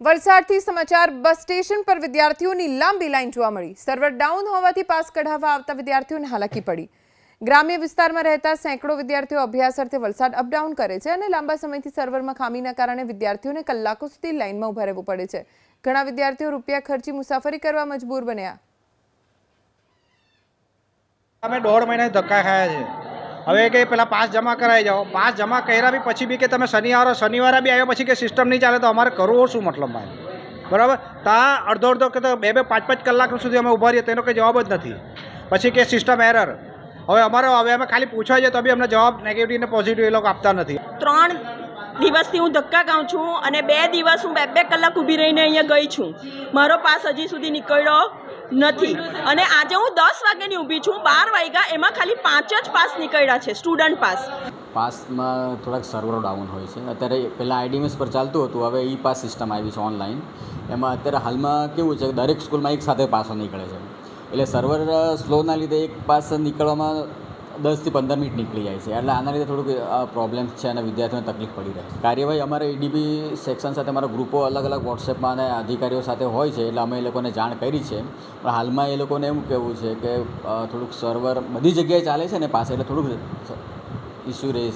વલસાડથી સમાચાર, bus station પર વિદ્યાર્થીઓની લાંબી લાઈન જોવા મળી. સર્વર ડાઉન હોવાથી પાસ કઢાવવા આવતા વિદ્યાર્થીઓને હાલાકી પડી. ગ્રામ્ય વિસ્તારમાં રહેતા સેંકડો વિદ્યાર્થીઓ અભ્યાસ અર્થે વલસાડ અપડાઉન કરે છે અને લાંબા સમયથી સર્વરમાં ખામીના કારણે વિદ્યાર્થીઓને કલાકો સુધી લાઇનમાં ઊભા રહેવું પડે છે. ઘણા વિદ્યાર્થીઓ રૂપિયા ખર્ચી મુસાફરી કરવા મજબૂર બન્યા. અમે દોઢ મહિના ધક્કા ખાયા છે. હવે કે પેલા પાસ જમા કરાવી જાઓ. પાસ જમા કર્યા બી પછી બી કે તમે શનિવારે શનિવારે બી આવ્યો પછી કે સિસ્ટમ નહીં ચાલે તો અમારે કરવું શું મતલબ ભાઈ? બરાબર? તા અડધો અડધો કે બે બે પાંચ પાંચ કલાક સુધી અમે ઊભા રહીએ, તેનો કંઈ જવાબ જ નથી. પછી કે સિસ્ટમ એરર હવે અમારો હવે અમે ખાલી પૂછવા જઈએ તો બી અમને જવાબ નેગેટિવ ને પોઝિટિવ એ લોકો આપતા નથી. ત્રણ દિવસથી હું ધક્કા ખાઉં છું અને બે દિવસ હું બે બે કલાક ઊભી રહીને અહીંયા ગઈ છું. મારો પાસ હજી સુધી નીકળ્યો નથી. અને આજે હું દસ વાગ્યાની ઊભી છું, બાર વાગ્યા, એમાં ખાલી પાંચ જ પાસ નીકળ્યા છે, સ્ટુડન્ટ પાસ. પાસમાં થોડાક સર્વરો ડાઉન હોય છે. અત્યારે પહેલાં આઈડીએમએસ પર ચાલતું હતું, હવે ઈ પાસ સિસ્ટમ આવી છે ઓનલાઈન એમાં અત્યારે હાલમાં કેવું છે દરેક સ્કૂલમાં એક સાથે પાસો નીકળે છે. એટલે સર્વર સ્લોના લીધે એક પાસ નીકળવામાં દસથી પંદર મિનિટ નીકળી જાય છે. એટલે આના લીધે થોડુંક પ્રોબ્લેમ્સ છે અને વિદ્યાર્થીઓને તકલીફ પડી રહે છે. કાર્યવાહી અમારે ઈડીબી સેક્શન સાથે, અમારા ગ્રુપો અલગ અલગ વોટ્સએપમાં અને અધિકારીઓ સાથે હોય છે, એટલે અમે એ લોકોને જાણ કરી છે. પણ હાલમાં એ લોકોને એવું કહેવું છે કે થોડુંક સર્વર બધી જગ્યાએ ચાલે છે ને, પાસે એટલે થોડુંક ઇસ્યુ રહે